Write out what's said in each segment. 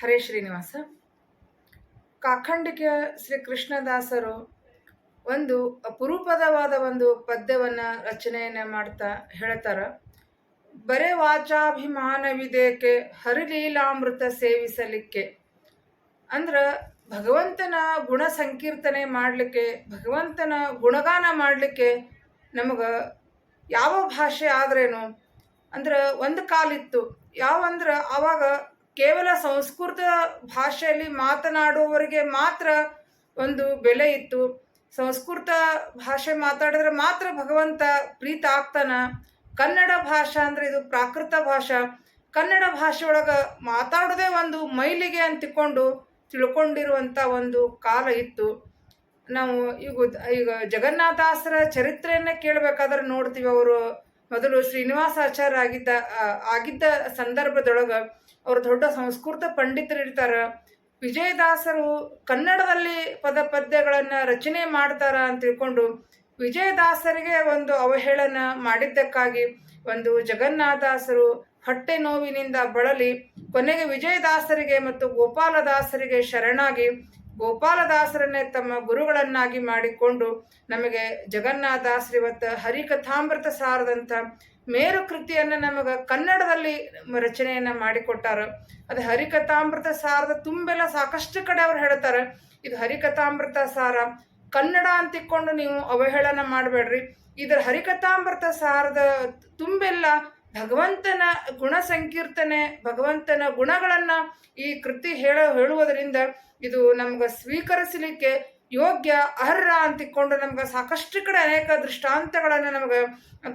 ಹರೇ ಶ್ರೀನಿವಾಸ. ಕಾಖಂಡಿಕ ಶ್ರೀ ಕೃಷ್ಣದಾಸರು ಒಂದು ಅಪರೂಪದವಾದ ಒಂದು ಪದ್ಯವನ್ನು ರಚನೆಯನ್ನು ಮಾಡ್ತಾ ಹೇಳ್ತಾರೆ. ಬರೇ ವಾಚಾಭಿಮಾನವಿದೇಕೆ ಹರಿಲೀಲಾಮೃತ ಸೇವಿಸಲಿಕ್ಕೆ? ಅಂದ್ರೆ ಭಗವಂತನ ಗುಣ ಸಂಕೀರ್ತನೆ ಮಾಡಲಿಕ್ಕೆ, ಭಗವಂತನ ಗುಣಗಾನ ಮಾಡಲಿಕ್ಕೆ ನಮಗೆ ಯಾವ ಭಾಷೆ ಆದ್ರೇನು? ಅಂದ್ರೆ ಒಂದು ಕಾಲಿತ್ತು ಯಾವಂದ್ರೆ ಆವಾಗ ಕೇವಲ ಸಂಸ್ಕೃತ ಭಾಷೆಯಲ್ಲಿ ಮಾತನಾಡುವವರಿಗೆ ಮಾತ್ರ ಒಂದು ಬೆಲೆ ಇತ್ತು. ಸಂಸ್ಕೃತ ಭಾಷೆ ಮಾತಾಡಿದ್ರೆ ಮಾತ್ರ ಭಗವಂತ ಪ್ರೀತ ಆಗ್ತಾನ. ಕನ್ನಡ ಭಾಷಾ ಅಂದ್ರೆ ಇದು ಪ್ರಾಕೃತ ಭಾಷಾ. ಕನ್ನಡ ಭಾಷೆ ಒಳಗೆ ಮಾತಾಡೋದೇ ಒಂದು ಮೈಲಿಗೆ ಅಂತಿಕೊಂಡು ತಿಳ್ಕೊಂಡಿರುವಂಥ ಒಂದು ಕಾಲ ಇತ್ತು. ನಾವು ಈಗ ಈಗ ಜಗನ್ನಾಥಾಸರ ಚರಿತ್ರೆಯನ್ನು ಕೇಳಬೇಕಾದ್ರೆ ನೋಡ್ತೀವಿ ಅವರು ಮೊದಲು ಶ್ರೀನಿವಾಸಾಚಾರ್ಯ ಆಗಿದ್ದ ಆಗಿದ್ದ ಸಂದರ್ಭದೊಳಗೆ ಅವರು ದೊಡ್ಡ ಸಂಸ್ಕೃತ ಪಂಡಿತರು ಇರ್ತಾರ. ವಿಜಯದಾಸರು ಕನ್ನಡದಲ್ಲಿ ಪದ ಪದ್ಯಗಳನ್ನು ರಚನೆ ಮಾಡ್ತಾರ ಅಂತ ತಿಳ್ಕೊಂಡು ವಿಜಯದಾಸರಿಗೆ ಒಂದು ಅವಹೇಳನ ಮಾಡಿದ್ದಕ್ಕಾಗಿ ಒಂದು ಜಗನ್ನಾಥದಾಸರು ಹೊಟ್ಟೆ ನೋವಿನಿಂದ ಬಳಲಿ ಕೊನೆಗೆ ವಿಜಯದಾಸರಿಗೆ ಮತ್ತು ಗೋಪಾಲದಾಸರಿಗೆ ಶರಣಾಗಿ ಗೋಪಾಲದಾಸರನ್ನೇ ತಮ್ಮ ಗುರುಗಳನ್ನಾಗಿ ಮಾಡಿಕೊಂಡು ನಮಗೆ ಜಗನ್ನಾಥದಾಸರು ಇವತ್ತು ಹರಿಕಥಾಮೃತ ಸಾರದಂಥ ಮೇರು ಕೃತಿಯನ್ನು ನಮಗೆ ಕನ್ನಡದಲ್ಲಿ ರಚನೆಯನ್ನು ಮಾಡಿಕೊಟ್ಟಾರ. ಅದು ಹರಿಕಥಾಮೃತ ಸಾರದ ತುಂಬೆಲ್ಲ ಸಾಕಷ್ಟು ಕಡೆ ಅವ್ರು ಹೇಳ್ತಾರೆ. ಇದು ಹರಿಕಥಾಮೃತ ಸಾರ, ಕನ್ನಡ ಅಂತಿಕೊಂಡು ನೀವು ಅವಹೇಳನ ಮಾಡಬೇಡ್ರಿ. ಇದರ ಹರಿಕಥಾಮೃತ ಸಾರದ ತುಂಬೆಲ್ಲ ಭಗವಂತನ ಗುಣ ಸಂಕೀರ್ತನೆ, ಭಗವಂತನ ಗುಣಗಳನ್ನ ಈ ಕೃತಿ ಹೇಳ, ಹೇಳುವುದರಿಂದ ಇದು ನಮ್ಗೆ ಸ್ವೀಕರಿಸಲಿಕ್ಕೆ ಯೋಗ್ಯ, ಅರ್ಹ ಅಂತಿಕೊಂಡು ನಮ್ಗೆ ಸಾಕಷ್ಟು ಕಡೆ ಅನೇಕ ದೃಷ್ಟಾಂತಗಳನ್ನು ನಮಗೆ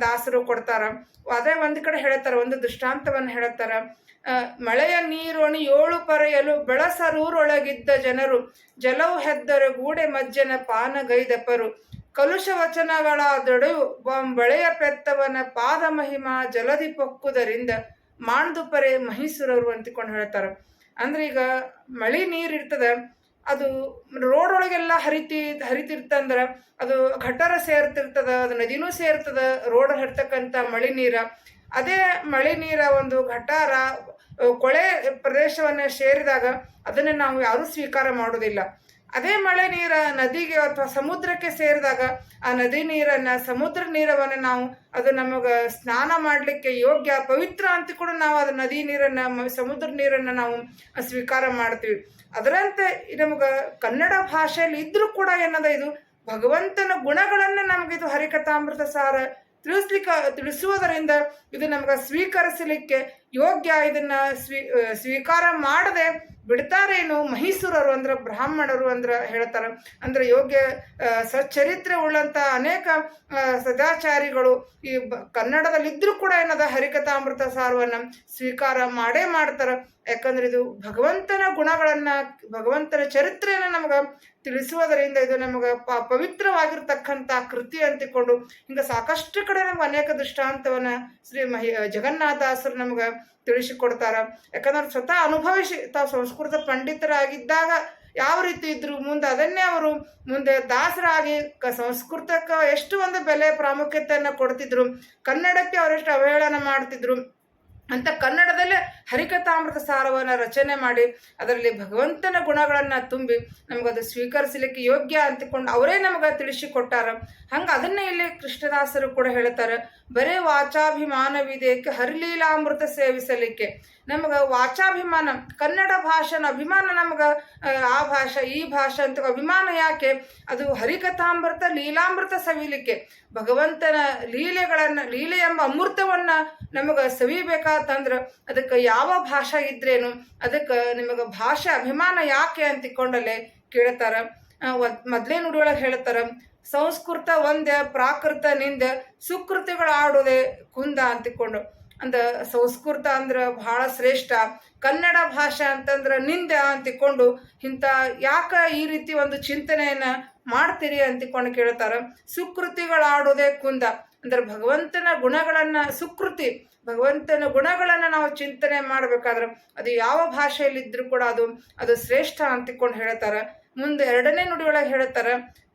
ದಾಸರು ಕೊಡ್ತಾರೆ. ಅದೇ ಒಂದು ಕಡೆ ಹೇಳ್ತಾರೆ, ಒಂದು ದೃಷ್ಟಾಂತವನ್ನು ಹೇಳ್ತಾರೆ. ಮಳೆಯ ನೀರೋಣಿ ಏಳು ಪರೆಯಲು ಬೆಳಸರೂರೊಳಗಿದ್ದ ಜನರು, ಜಲವು ಹೆದ್ದರು ಗೂಡೆ ಮಜ್ಜನ ಪಾನಗೈದಪರು. ಕಲುಷ ವಚನಗಳ ದೊಡೆಯು ಬಳೆಯ ಪೆತ್ತವನ ಪಾದ ಮಹಿಮಾ ಜಲದಿ ಪೊಕ್ಕುದರಿಂದ ಮಾಂಡುಪರೆ ಮಹಿಸೂರವರು ಅಂತಿಕೊಂಡು ಹೇಳ್ತಾರೆ. ಅಂದ್ರೆ ಈಗ ಮಳಿ ನೀರು ಇರ್ತದ ಅದು ರೋಡ್ ಒಳಗೆಲ್ಲ ಹರಿತಿ, ಹರಿತಿರ್ತಂದ್ರೆ ಅದು ಘಟರ ಸೇರ್ತಿರ್ತದ, ಅದು ನದಿನೂ ಸೇರ್ತದ, ರೋಡ್ ಹರಿತಕ್ಕಂಥ ಮಳೆ ನೀರ ಅದೇ ಮಳೆ ನೀರ ಒಂದು ಘಟಾರ ಕೊಳೆ ಪ್ರದೇಶವನ್ನು ಸೇರಿದಾಗ ಅದನ್ನು ನಾವು ಯಾರೂ ಸ್ವೀಕಾರ ಮಾಡೋದಿಲ್ಲ. ಅದೇ ಮಳೆ ನೀರ ನದಿಗೆ ಅಥವಾ ಸಮುದ್ರಕ್ಕೆ ಸೇರಿದಾಗ ಆ ನದಿ ನೀರನ್ನ, ಸಮುದ್ರ ನೀರವನ್ನು ನಾವು ಅದು ನಮಗೆ ಸ್ನಾನ ಮಾಡಲಿಕ್ಕೆ ಯೋಗ್ಯ, ಪವಿತ್ರ ಅಂತ ಕೂಡ ನಾವು ಅದು ನದಿ ನೀರನ್ನ ಸಮುದ್ರ ನೀರನ್ನ ನಾವು ಸ್ವೀಕಾರ ಮಾಡ್ತೀವಿ. ಅದರಂತೆ ನಮಗೆ ಕನ್ನಡ ಭಾಷೆಯಲ್ಲಿ ಇದ್ರೂ ಕೂಡ ಏನದ ಇದು? ಭಗವಂತನ ಗುಣಗಳನ್ನು ನಮಗೆ ಇದು ಹರಿಕಥಾಮೃತ ಸಾರ ತಿಳಿಸ್ಲಿಕ್ಕೆ, ತಿಳಿಸುವುದರಿಂದ ಇದು ನಮ್ಗೆ ಸ್ವೀಕರಿಸಲಿಕ್ಕೆ ಯೋಗ್ಯ ಇದನ್ನ ಸ್ವೀ ಸ್ವೀಕಾರ ಮಾಡದೆ ಬಿಡ್ತಾರೇನು ಮಹೀಸೂರರು ಅಂದ್ರೆ, ಬ್ರಾಹ್ಮಣರು ಅಂದ್ರೆ ಹೇಳ್ತಾರೆ. ಅಂದ್ರೆ ಯೋಗ್ಯ ಸಚ್ಚರಿತ್ರೆ ಉಳ್ಳಂತ ಅನೇಕ ಸದಾಚಾರಿಗಳು ಈ ಕನ್ನಡದಲ್ಲಿದ್ದರೂ ಕೂಡ ಏನದ ಹರಿಕಥಾಮೃತ ಸಾರವನ್ನ ಸ್ವೀಕಾರ ಮಾಡೇ ಮಾಡ್ತಾರೆ. ಯಾಕಂದ್ರೆ ಇದು ಭಗವಂತನ ಗುಣಗಳನ್ನ, ಭಗವಂತನ ಚರಿತ್ರೆಯನ್ನ ನಮಗೆ ತಿಳಿಸುವುದರಿಂದ ಇದು ನಮಗೆ ಪ, ಪವಿತ್ರವಾಗಿರ್ತಕ್ಕಂಥ ಕೃತಿ ಅಂತಿಕೊಂಡು ಹಿಂಗೆ ಸಾಕಷ್ಟು ಕಡೆ ನಮ್ಗೆ ಅನೇಕ ದೃಷ್ಟಾಂತವನ್ನು ಶ್ರೀ ಮಹಿ ಜಗನ್ನಾಥದಾಸರು ನಮ್ಗೆ ತಿಳಿಸಿಕೊಡ್ತಾರ. ಯಾಕಂದ್ರೆ ಸ್ವತಃ ಅನುಭವಿಸಿ ತಾವು ಸಂಸ್ಕೃತ ಪಂಡಿತರಾಗಿದ್ದಾಗ ಯಾವ ರೀತಿ ಇದ್ರು ಮುಂದೆ ಅದನ್ನೇ ಅವರು ಮುಂದೆ ದಾಸರಾಗಿ ಕ ಸಂಸ್ಕೃತಕ್ಕೆ ಎಷ್ಟು ಒಂದು ಬೆಲೆ ಪ್ರಾಮುಖ್ಯತೆಯನ್ನು ಕೊಡ್ತಿದ್ರು. ಕನ್ನಡಕ್ಕೆ ಅವರೆಷ್ಟು ಅವಹೇಳನ ಮಾಡ್ತಿದ್ರು. ಅಂತ ಕನ್ನಡದಲ್ಲೇ ಹರಿಕಥಾಮೃತ ಸಾರವನ್ನು ರಚನೆ ಮಾಡಿ, ಅದರಲ್ಲಿ ಭಗವಂತನ ಗುಣಗಳನ್ನು ತುಂಬಿ ನಮಗದು ಸ್ವೀಕರಿಸಲಿಕ್ಕೆ ಯೋಗ್ಯ ಅಂತಕೊಂಡು ಅವರೇ ನಮಗೆ ತಿಳಿಸಿಕೊಟ್ಟಾರ. ಹಂಗೆ ಅದನ್ನೇ ಇಲ್ಲಿ ಕೃಷ್ಣದಾಸರು ಕೂಡ ಹೇಳ್ತಾರೆ. ಬರೇ ವಾಚಾಭಿಮಾನವಿದೇಕೆ ಹರಿಲೀಲಾಮೃತ ಸೇವಿಸಲಿಕ್ಕೆ. ನಮಗೆ ವಾಚಾಭಿಮಾನ ಕನ್ನಡ ಭಾಷೆನ ಅಭಿಮಾನ ನಮ್ಗೆ ಆ, ಭಾಷೆ ಈ ಭಾಷೆ ಅಂತ ಅಭಿಮಾನ ಯಾಕೆ? ಅದು ಹರಿಕಥಾಮೃತ ಲೀಲಾಮೃತ ಸವಿಲಿಕ್ಕೆ. ಭಗವಂತನ ಲೀಲೆಗಳನ್ನು ಲೀಲೆ ಎಂಬ ಅಮೃತವನ್ನ ನಮಗೆ ಸವಿಬೇಕಾತಂದ್ರೆ ಅದಕ್ಕೆ ಯಾವ ಭಾಷೆ ಇದ್ರೇನು? ಅದಕ್ಕೆ ನಿಮಗೆ ಭಾಷೆ ಅಭಿಮಾನ ಯಾಕೆ ಅಂತಿಕೊಂಡಲ್ಲೇ ಕೇಳ್ತಾರ. ಮೊದ್ಲೇ ನುಡಿಯೊಳಗೆ ಹೇಳ್ತಾರ ಸಂಸ್ಕೃತ ಒಂದೇ, ಪ್ರಾಕೃತ ನಿಂದ, ಸುಕೃತಿಗಳು ಆಡೋದೆ ಕುಂದ ಅಂತಿಕೊಂಡು. ಅಂದ ಸಂಸ್ಕೃತ ಅಂದ್ರೆ ಬಹಳ ಶ್ರೇಷ್ಠ. ಕನ್ನಡ ಭಾಷೆ ಅಂತಂದ್ರೆ ನಿಂದೆ ಅಂತಿಕೊಂಡು. ಇಂಥ ಯಾಕ ಈ ರೀತಿ ಒಂದು ಚಿಂತನೆಯನ್ನ ಮಾಡ್ತೀರಿ ಅಂತಿಕೊಂಡು ಕೇಳ್ತಾರ. ಸುಕೃತಿಗಳಾಡೋದೇ ಕುಂದ. ಅಂದ್ರೆ ಭಗವಂತನ ಗುಣಗಳನ್ನ, ಸುಕೃತಿ, ಭಗವಂತನ ಗುಣಗಳನ್ನ ನಾವು ಚಿಂತನೆ ಮಾಡ್ಬೇಕಾದ್ರೆ ಅದು ಯಾವ ಭಾಷೆಯಲ್ಲಿದ್ದರೂ ಕೂಡ ಅದು ಅದು ಶ್ರೇಷ್ಠ ಅಂತಿಕೊಂಡು ಹೇಳ್ತಾರೆ. ಮುಂದೆ ಎರಡನೇ ನುಡಿಯೊಳಗೆ ಹೇಳ್ತಾರ.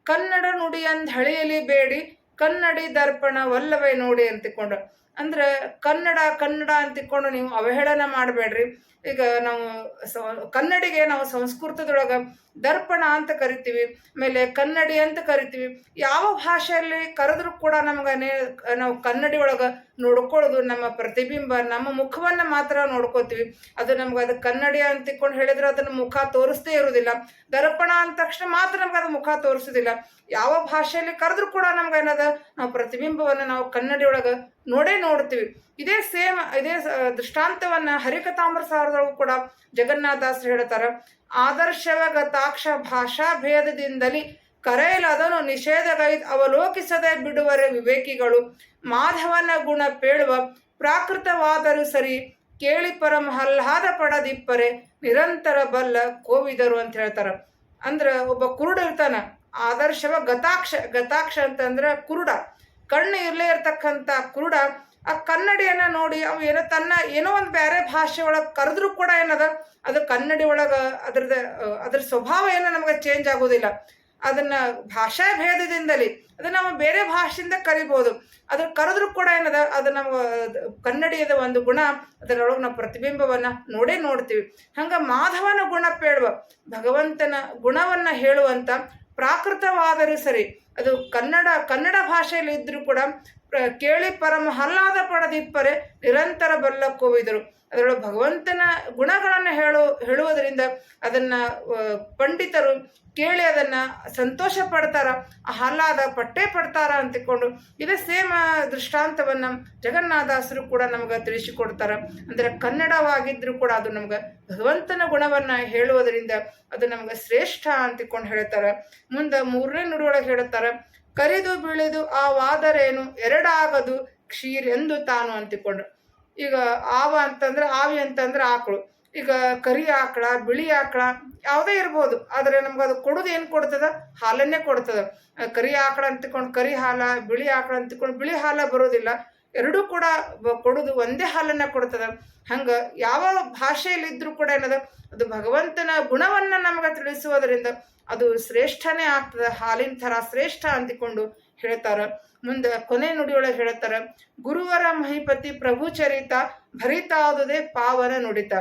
ಕನ್ನಡ ನುಡಿಯಂದ್ ಹಳೆಯಲಿ ಬೇಡಿ ಕನ್ನಡಿ ದರ್ಪಣ ವಲ್ಲವೇ ನೋಡಿ ಅಂತಿಕೊಂಡು. ಅಂದ್ರೆ ಕನ್ನಡ ಕನ್ನಡ ಅಂತ ಇಟ್ಕೊಂಡು ನೀವು ಅವಹೇಳನ ಮಾಡಬೇಡ್ರಿ. ಈಗ ನಾವು ಕನ್ನಡಿಗೆ ನಾವು ಸಂಸ್ಕೃತದೊಳಗೆ ದರ್ಪಣ ಅಂತ ಕರಿತೀವಿ, ಆಮೇಲೆ ಕನ್ನಡಿ ಅಂತ ಕರಿತೀವಿ. ಯಾವ ಭಾಷೆಯಲ್ಲಿ ಕರೆದ್ರೂ ಕೂಡ ನಮ್ಗೆ ನಾವು ಕನ್ನಡಿ ಒಳಗೆ ನೋಡ್ಕೊಳ್ಳೋದು ನಮ್ಮ ಪ್ರತಿಬಿಂಬ, ನಮ್ಮ ಮುಖವನ್ನು ಮಾತ್ರ ನೋಡ್ಕೋತೀವಿ. ಅದು ನಮ್ಗೆ ಅದು ಕನ್ನಡಿ ಅಂತ ಇಟ್ಕೊಂಡು ಹೇಳಿದ್ರೆ ಅದನ್ನು ಮುಖ ತೋರಿಸ್ತೇ ಇರೋದಿಲ್ಲ. ದರ್ಪಣ ಅಂದ ತಕ್ಷಣ ಮಾತ್ರ ನಮ್ಗೆ ಅದು ಮುಖ ತೋರಿಸೋದಿಲ್ಲ. ಯಾವ ಭಾಷೆಯಲ್ಲಿ ಕರೆದ್ರೂ ಕೂಡ ನಮ್ಗೆ ಏನದ, ನಾವು ಪ್ರತಿಬಿಂಬವನ್ನು ನಾವು ಕನ್ನಡಿ ಒಳಗೆ ನೋಡೇ ನೋಡ್ತೀವಿ. ಇದೇ ಸೇಮ್, ಇದೇ ದೃಷ್ಟಾಂತವನ್ನು ಹರಿಕತಾಮ್ರ ಸಾರದೊಳಗೂ ಕೂಡ ಜಗನ್ನಾಥಾಸ್ರು ಹೇಳ್ತಾರ. ಆದರ್ಶವಗತಾಕ್ಷ ಭಾಷಾ ಭೇದದಿಂದಲೇ ಕರೆಯಲದನು ನಿಷೇಧಗೈ ಅವಲೋಕಿಸದೆ ಬಿಡುವರೆ ವಿವೇಕಿಗಳು. ಮಾಧವನ ಗುಣ ಪೇಳುವ ಪ್ರಾಕೃತವಾದರೂ ಸರಿ ಕೇಳಿ ಪರಂ ಹಲ್ಲಾದ ಪಡದಿಪ್ಪರೆ ನಿರಂತರ ಬಲ್ಲ ಕೋವಿದರು ಅಂತ ಹೇಳ್ತಾರ. ಅಂದ್ರ ಒಬ್ಬ ಕುರುಡ ಇರ್ತಾನ. ಆದರ್ಶವ ಗತಾಕ್ಷ ಗತಾಕ್ಷ ಅಂತಂದ್ರೆ ಕುರುಡ. ಕಣ್ಣು ಇರಲೇ ಇರತಕ್ಕಂಥ ಕುರುಡ, ಆ ಕನ್ನಡಿಯನ್ನ ನೋಡಿ ಅವು ಏನೋ ತನ್ನ ಏನೋ ಒಂದು ಬೇರೆ ಭಾಷೆ ಒಳಗೆ ಕರೆದ್ರೂ ಕೂಡ ಏನದ, ಅದು ಕನ್ನಡಿ ಒಳಗೆ ಅದ್ರದ, ಅದ್ರ ಸ್ವಭಾವ ಏನೋ ನಮ್ಗೆ ಚೇಂಜ್ ಆಗೋದಿಲ್ಲ. ಅದನ್ನ ಭಾಷಾ ಭೇದದಿಂದಲೇ, ಅದನ್ನ ನಾವು ಬೇರೆ ಭಾಷೆಯಿಂದ ಕರಿಬೋದು. ಅದ್ರ ಕರೆದ್ರೂ ಕೂಡ ಏನದ, ಅದು ನಮ್ಮ ಕನ್ನಡಿಯದ ಒಂದು ಗುಣ, ಅದರೊಳಗೆ ನಾವು ಪ್ರತಿಬಿಂಬವನ್ನ ನೋಡೇ ನೋಡ್ತೀವಿ. ಹಂಗ ಮಾಧವನ ಗುಣ ಪೇಳುವ ಭಗವಂತನ ಗುಣವನ್ನ ಹೇಳುವಂತ ಪ್ರಾಕೃತವಾದರೂ ಸರಿ, ಅದು ಕನ್ನಡ ಕನ್ನಡ ಭಾಷೆಯಲ್ಲಿ ಇದ್ರೂ ಕೂಡ ಕೇಳಿ ಪರಮ ಹಲ್ಲಾದ ಪಡದಿಪ್ಪರೆ ನಿರಂತರ ಬಲ್ಲ ಕೋವಿದರು ಅದರೊಳಗೆ ಭಗವಂತನ ಗುಣಗಳನ್ನು ಹೇಳು, ಹೇಳುವುದರಿಂದ ಅದನ್ನ ಪಂಡಿತರು ಕೇಳಿ ಅದನ್ನ ಸಂತೋಷ ಪಡ್ತಾರ, ಆಹ್ಲಾದ ಪಟ್ಟೆ ಪಡ್ತಾರ ಅಂತಿಕೊಂಡು ಇದೇ ಸೇಮ ದೃಷ್ಟಾಂತವನ್ನ ಜಗನ್ನಾಥಾಸರು ಕೂಡ ನಮ್ಗೆ ತಿಳಿಸಿಕೊಡ್ತಾರ. ಅಂದ್ರೆ ಕನ್ನಡವಾಗಿದ್ರು ಕೂಡ ಅದು ನಮ್ಗೆ ಭಗವಂತನ ಗುಣವನ್ನ ಹೇಳುವುದರಿಂದ ಅದು ನಮ್ಗೆ ಶ್ರೇಷ್ಠ ಅಂತಿಕೊಂಡು ಹೇಳ್ತಾರ. ಮುಂದೆ ಮೂರನೇ ನುಡಿಯೊಳಗೆ ಹೇಳ್ತಾರ, ಕರಿದು ಬೀಳಿದು ಆ ವಾದರೇನು ಎರಡಾಗದು ಕ್ಷೀರೆಂದು ತಾನು ಅಂತಿಕೊಂಡು ಈಗ ಆವ ಅಂತಂದ್ರೆ ಆವಿ ಅಂತಂದ್ರೆ ಆಕಳು. ಈಗ ಕರಿ ಆಕಳ, ಬಿಳಿ ಆಕಳ ಯಾವುದೇ ಇರ್ಬೋದು. ಆದರೆ ನಮ್ಗೆ ಅದು ಕೊಡೋದು ಏನು ಕೊಡ್ತದ? ಹಾಲನ್ನೇ ಕೊಡ್ತದ. ಕರಿ ಆಕಳ ಅಂತಕೊಂಡು ಕರಿ ಹಾಲ, ಬಿಳಿ ಆಕಳ ಅಂತಕೊಂಡು ಬಿಳಿ ಹಾಲ ಬರೋದಿಲ್ಲ. ಎರಡೂ ಕೂಡ ಕೊಡೋದು ಒಂದೇ ಹಾಲನ್ನ ಕೊಡ್ತದ. ಹಂಗ ಯಾವ ಭಾಷೆಯಲ್ಲಿ ಇದ್ರೂ ಕೂಡ ಏನದ? ಅದು ಭಗವಂತನ ಗುಣವನ್ನ ನಮ್ಗೆ ತಿಳಿಸುವುದರಿಂದ ಅದು ಶ್ರೇಷ್ಠನೇ ಆಗ್ತದೆ. ಹಾಲಿನ ಥರ ಶ್ರೇಷ್ಠ ಅಂತಿಕೊಂಡು ಹೇಳ್ತಾರ. ಮುಂದ ಕೊನೆ ನುಡಿಯೊಳಗೆ ಹೇಳ್ತಾರ, ಗುರುವರ ಮಹಿಪತಿ ಪ್ರಭು ಚರಿತ ಭರಿತಾದುದೇ ಪಾವನ ನುಡಿತ.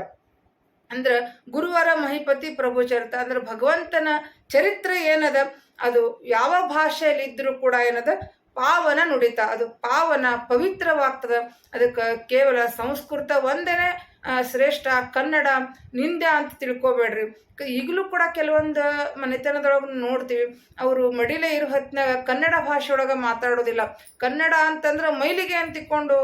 ಅಂದ್ರ ಗುರುವರ ಮಹಿಪತಿ ಪ್ರಭು ಚರಿತ, ಅಂದ್ರೆ ಭಗವಂತನ ಚರಿತ್ರೆ ಏನದ? ಅದು ಯಾವ ಭಾಷೆಯಲ್ಲಿ ಇದ್ರೂ ಕೂಡ ಏನದ? ಪಾವನ ನುಡಿತ. ಅದು ಪಾವನ ಪವಿತ್ರವಾಗ್ತದ. ಅದಕ್ಕೆ ಕೇವಲ ಸಂಸ್ಕೃತ ಒಂದೇನೆ ಶ್ರೇಷ್ಠ, ಕನ್ನಡ ನಿಂದೆ ಅಂತ ತಿಳ್ಕೊಬೇಡ್ರಿ. ಈಗಲೂ ಕೂಡ ಕೆಲವೊಂದು ಮನೆತನದೊಳಗೆ ನೋಡ್ತೀವಿ, ಅವರು ಮಡಿಲೇ ಇರೋ ಹೊತ್ತಿನಾಗ ಕನ್ನಡ ಭಾಷೆ ಒಳಗೆ ಮಾತಾಡೋದಿಲ್ಲ. ಕನ್ನಡ ಅಂತಂದ್ರೆ ಮೈಲಿಗೆ ಅಂತಿಕೊಂಡು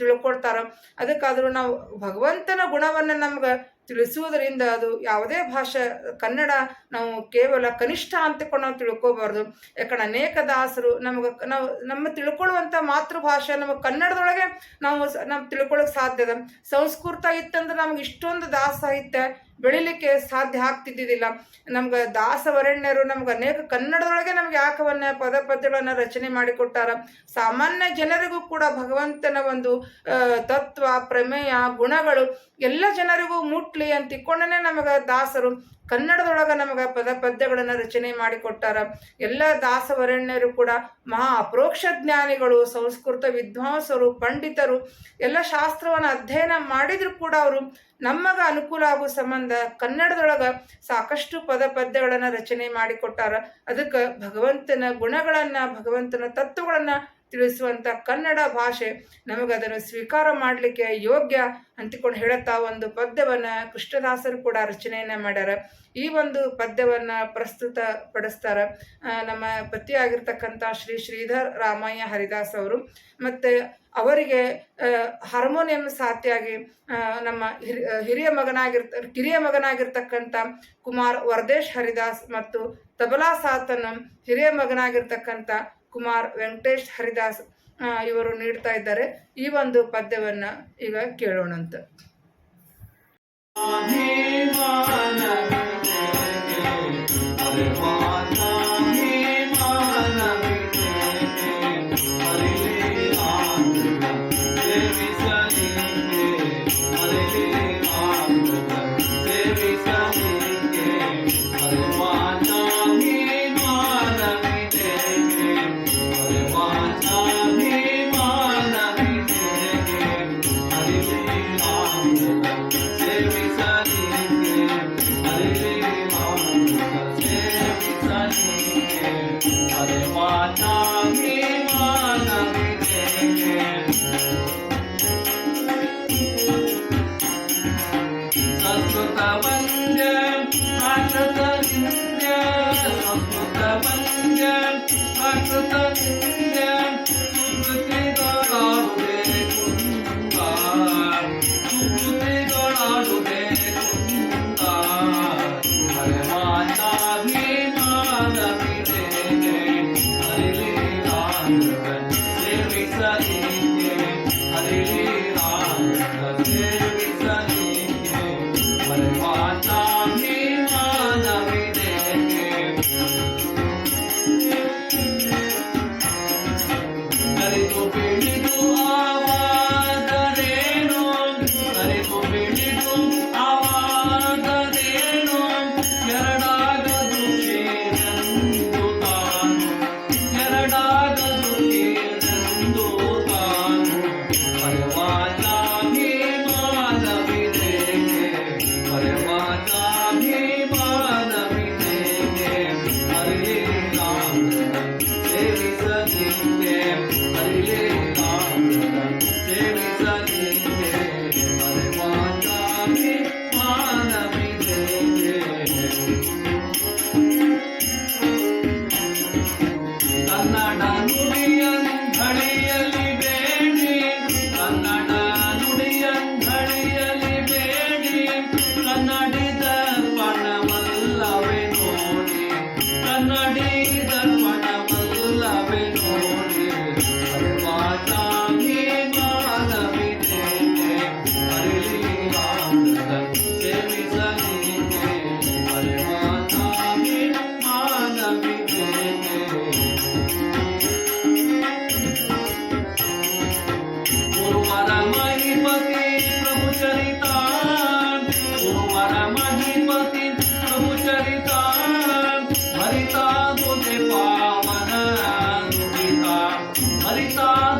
ತಿಳ್ಕೊಳ್ತಾರ. ಅದಕ್ಕಾದ್ರೂ ನಾವು ಭಗವಂತನ ಗುಣವನ್ನು ನಮ್ಗೆ ತಿಳಿಸುವುದರಿಂದ ಅದು ಯಾವುದೇ ಭಾಷೆ, ಕನ್ನಡ ನಾವು ಕೇವಲ ಕನಿಷ್ಠ ಅಂತಕೊಂಡು ನಾವು ತಿಳ್ಕೋಬಾರ್ದು. ಯಾಕಂದ್ರೆ ಅನೇಕ ದಾಸರು ನಮಗೆ ನಾವು ನಮ್ಮ ತಿಳ್ಕೊಳ್ಳುವಂಥ ಮಾತೃಭಾಷೆ ನಮ್ಮ ಕನ್ನಡದೊಳಗೆ ನಾವು ನಾವು ತಿಳ್ಕೊಳ್ಳೋಕೆ ಸಾಧ್ಯದ ಸಂಸ್ಕೃತ ಇತ್ತಂದ್ರೆ ನಮ್ಗೆ ಇಷ್ಟೊಂದು ದಾಸ ಸಾಹಿತ್ಯ ಬೆಳಿಲಿಕ್ಕೆ ಸಾಧ್ಯ ಆಗ್ತಿದ್ದಿದ್ದಿಲ್ಲ. ನಮ್ಗೆ ದಾಸವರಣ್ಯರು ನಮ್ಗೆ ಅನೇಕ ಕನ್ನಡದೊಳಗೆ ನಮ್ಗೆ ಯಾಕವನ್ನ ಪದ ಪದ್ಯಗಳನ್ನ ರಚನೆ ಮಾಡಿಕೊಟ್ಟಾರ. ಸಾಮಾನ್ಯ ಜನರಿಗೂ ಕೂಡ ಭಗವಂತನ ಒಂದು ತತ್ವ, ಪ್ರಮೇಯ, ಗುಣಗಳು ಎಲ್ಲ ಜನರಿಗೂ ಮುಟ್ಲಿ ಅಂತ ಇಟ್ಕೊಂಡೇ ನಮಗೆ ದಾಸರು. ಕನ್ನಡದೊಳಗ ನಮಗೆ ಪದ ಪದ್ಯಗಳನ್ನು ರಚನೆ ಮಾಡಿಕೊಟ್ಟಾರ. ಎಲ್ಲ ದಾಸವರಣ್ಯರು ಕೂಡ ಮಹಾ ಅಪ್ರೋಕ್ಷ ಜ್ಞಾನಿಗಳು, ಸಂಸ್ಕೃತ ವಿದ್ವಾಂಸರು, ಪಂಡಿತರು, ಎಲ್ಲ ಶಾಸ್ತ್ರವನ್ನು ಅಧ್ಯಯನ ಮಾಡಿದ್ರು ಕೂಡ ಅವರು. ನಮಗ ಅನುಕೂಲ ಆಗೋ ಸಂಬಂಧ ಕನ್ನಡದೊಳಗ ಸಾಕಷ್ಟು ಪದ ಪದ್ಯಗಳನ್ನು ರಚನೆ ಮಾಡಿಕೊಟ್ಟಾರ. ಅದಕ್ಕೆ ಭಗವಂತನ ಗುಣಗಳನ್ನ, ಭಗವಂತನ ತತ್ವಗಳನ್ನ ತಿಳಿಸುವಂತ ಕನ್ನಡ ಭಾಷೆ ನಮಗದನ್ನು ಸ್ವೀಕಾರ ಮಾಡಲಿಕ್ಕೆ ಯೋಗ್ಯ ಅಂತಿಕೊಂಡು ಹೇಳುತ್ತಾ ಒಂದು ಪದ್ಯವನ್ನ ಕೃಷ್ಣದಾಸರು ಕೂಡ ರಚನೆಯನ್ನ ಮಾಡ್ಯಾರ. ಈ ಒಂದು ಪದ್ಯವನ್ನ ಪ್ರಸ್ತುತ ಪಡಿಸ್ತಾರೆ ನಮ್ಮ ಪತಿಯಾಗಿರ್ತಕ್ಕಂಥ ಶ್ರೀ ಶ್ರೀಧರ್ ರಾಮಯ್ಯ ಹರಿದಾಸ್ ಅವರು. ಮತ್ತೆ ಅವರಿಗೆ ಹಾರ್ಮೋನಿಯಂ ಸಾಥಿಯಾಗಿ ನಮ್ಮ ಹಿರಿ ಹಿರಿಯ ಮಗನಾಗಿರ್ತ, ಕಿರಿಯ ಮಗನಾಗಿರ್ತಕ್ಕಂಥ ಕುಮಾರ್ ವರ್ದೇಶ್ ಹರಿದಾಸ್ ಮತ್ತು ತಬಲಾ ಸಾತನ ಹಿರಿಯ ಮಗನಾಗಿರ್ತಕ್ಕಂಥ ಕುಮಾರ್ ವೆಂಕಟೇಶ್ ಹರಿದಾಸ್ ಇವರು ನೀಡ್ತಾ ಇದ್ದಾರೆ. ಈ ಒಂದು ಪದ್ಯವನ್ನ ಈಗ ಕೇಳೋಣಂತ. ಮಾನವಿದೆ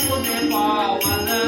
我的花完了。